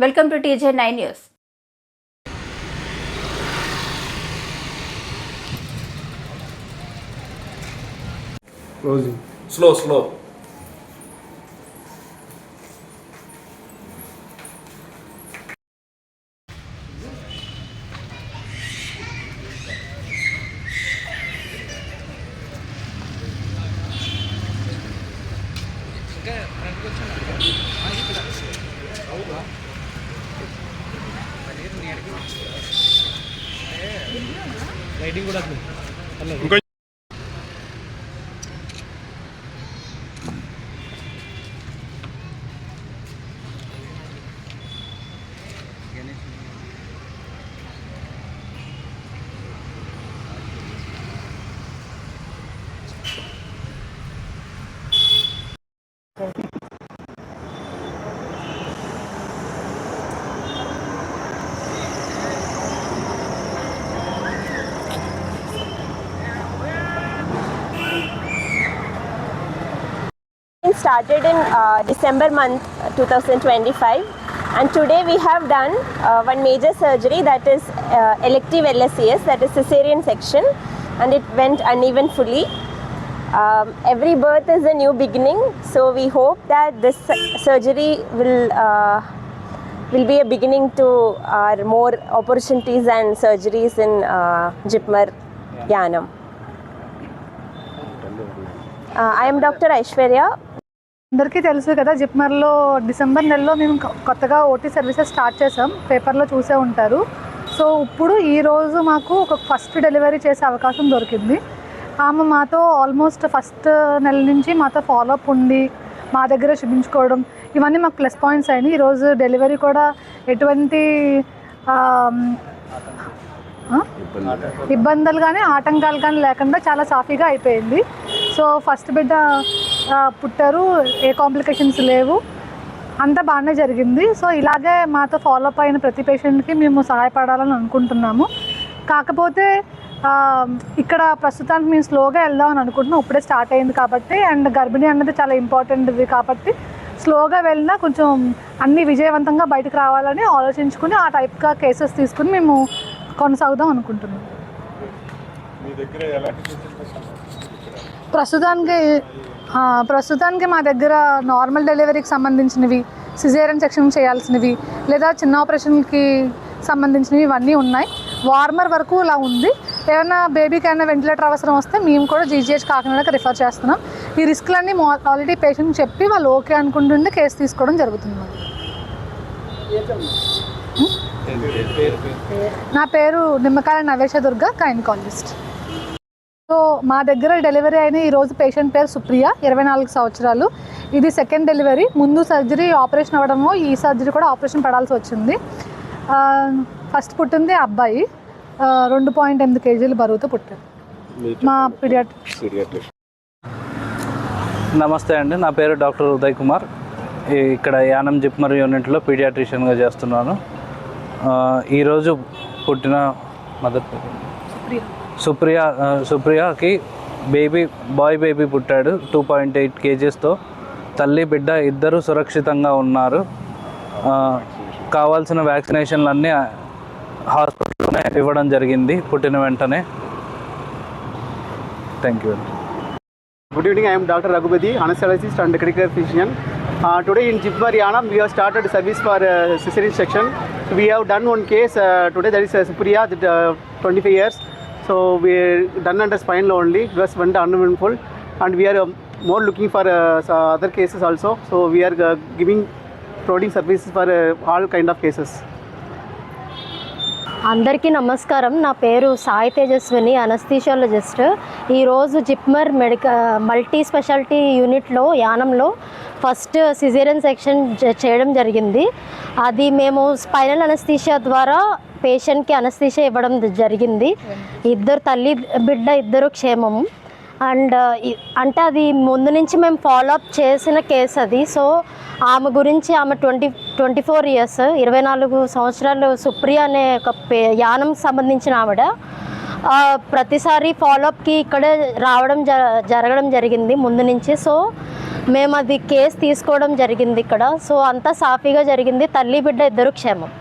welcome to TJ nine news closing slow Lighting కూడా ఇంకో started in uh, December month uh, 2025 and today we have done uh, one major surgery that is uh, elective LSCS that is cesarean section and it went uneventfully. Um, every birth is a new beginning so we hope that this surgery will uh, will be a beginning to our more opportunities and surgeries in uh, Jipmar Yanam. Uh, I am Dr. Aishwarya, అందరికీ తెలుసు కదా జిప్మర్లో December నెలలో మేము కొత్తగా OT services start చేసాం పేపర్లో చూసే ఉంటారు. సో ఇప్పుడు ఈరోజు మాకు ఒక ఫస్ట్ డెలివరీ చేసే అవకాశం దొరికింది. ఆమె మాతో ఆల్మోస్ట్ ఫస్ట్ నెల నుంచి మాతో ఫాలోఅప్ ఉండి మా దగ్గర చూపించుకోవడం ఇవన్నీ మాకు ప్లస్ పాయింట్స్ అయినాయి. ఈరోజు డెలివరీ కూడా ఎటువంటి? ఇబ్బందులు కానీ ఆటంకాలు కానీ లేకుండా చాలా సాఫీగా అయిపోయింది. సో ఫస్ట్ బిడ్డ పుట్టారు. ఏ కాంప్లికేషన్స్ లేవు. అంతా బాగానే జరిగింది. సో ఇలాగే మాతో ఫాలోఅప్ అయిన ప్రతి పేషెంట్కి మేము సహాయపడాలని అనుకుంటున్నాము. కాకపోతే ఇక్కడ ప్రస్తుతానికి మేము స్లోగా వెళ్దామని అనుకుంటున్నాం. ఇప్పుడే స్టార్ట్ అయింది కాబట్టి అండ్ గర్భిణి అన్నది చాలా ఇంపార్టెంట్ది కాబట్టి స్లోగా వెళ్ళినా కొంచెం అన్ని విజయవంతంగా బయటకు రావాలని ఆలోచించుకుని ఆ టైప్గా కేసెస్ తీసుకుని మేము కొనసాగుదాం అనుకుంటున్నాం. ప్రస్తుతానికి ప్రస్తుతానికి మా దగ్గర నార్మల్ డెలివరీకి సంబంధించినవి సిజేరియన్ సెక్షన్ చేయాల్సినవి లేదా చిన్న ఆపరేషన్కి సంబంధించినవి ఇవన్నీ ఉన్నాయి. వార్మర్ వరకు ఇలా ఉంది. ఏమైనా బేబీకి అయినా వెంటిలేటర్ అవసరం వస్తే మేము కూడా జీజీహెచ్ కాకినాడకి రిఫర్ చేస్తున్నాం. ఈ రిస్క్లన్నీ ఆల్రెడీ పేషెంట్ చెప్పి వాళ్ళు ఓకే అనుకుంటుండే కేసు తీసుకోవడం జరుగుతుంది. నా పేరు నిమ్మకాయల నవేశ దుర్గ గైనకాలజిస్ట్ సో మా దగ్గర డెలివరీ అయిన ఈరోజు పేషెంట్ పేరు సుప్రియ ఇరవై నాలుగు సంవత్సరాలు. ఇది సెకండ్ డెలివరీ ముందు సర్జరీ ఆపరేషన్ అవ్వడము ఈ సర్జరీ కూడా ఆపరేషన్ పడాల్సి వచ్చింది. ఫస్ట్ పుట్టింది అబ్బాయి. రెండు పాయింట్ ఎనిమిది కేజీలు బరువుతో పుట్టారు మా పీడియాట్రిక్ నమస్తే అండి. నా పేరు డాక్టర్ ఉదయ్ కుమార్. ఇక్కడ యానం జిప్మర్ యూనిట్లో పీడియాట్రిషియన్గా చేస్తున్నాను. ఆ, ఈరోజు పుట్టిన మదర్ పేరు. సుప్రియ సుప్రియకి బేబీ బాయ్ బేబీ పుట్టాడు. టూ పాయింట్ ఎయిట్ కేజీస్తో తల్లి బిడ్డ ఇద్దరు సురక్షితంగా ఉన్నారు. కావాల్సిన వ్యాక్సినేషన్లు అన్నీ హాస్పిటల్లోనే ఇవ్వడం జరిగింది పుట్టిన వెంటనే. Thank you good evening I'm doctor Raghupathi anaesthesiologist and critical physician today in zip Mariana we have service for caesarean section we have done one case today that is Supriya twenty five years so we done అంటే స్పైన్లో ఉండి because one uneventful and we are more looking for other cases also so we are giving providing services for all kind of cases అందరికీ నమస్కారం. నా పేరు Sai Tejaswini anaesthesiologist ఈరోజు JIPMER medica multi speciality యూనిట్లో యానంలో ఫస్ట్ సిజేరియన్ సెక్షన్ చేయడం జరిగింది. అది మేము స్పైనల్ అనస్థీషియా ద్వారా పేషెంట్కి అనస్థీషియా ఇవ్వడం జరిగింది. ఇద్దరు తల్లి బిడ్డ ఇద్దరు క్షేమము అండ్ అంటే అది ముందు నుంచి మేము ఫాలో అప్ చేసిన కేసు అది. సో ఆమె గురించి ఆమె ట్వంటీ ట్వంటీ ఫోర్ ఇయర్స్ ఇరవై నాలుగు సంవత్సరాలు సుప్రియ అనే ఒక పే యానం సంబంధించిన ఆవిడ ప్రతిసారి ఫాలోఅప్కి ఇక్కడే రావడం జ జరగడం జరిగింది ముందు నుంచి. సో మేము అది కేసు తీసుకోవడం జరిగింది ఇక్కడ. సో అంతా సాఫీగా జరిగింది. తల్లి బిడ్డ ఇద్దరు క్షేమం.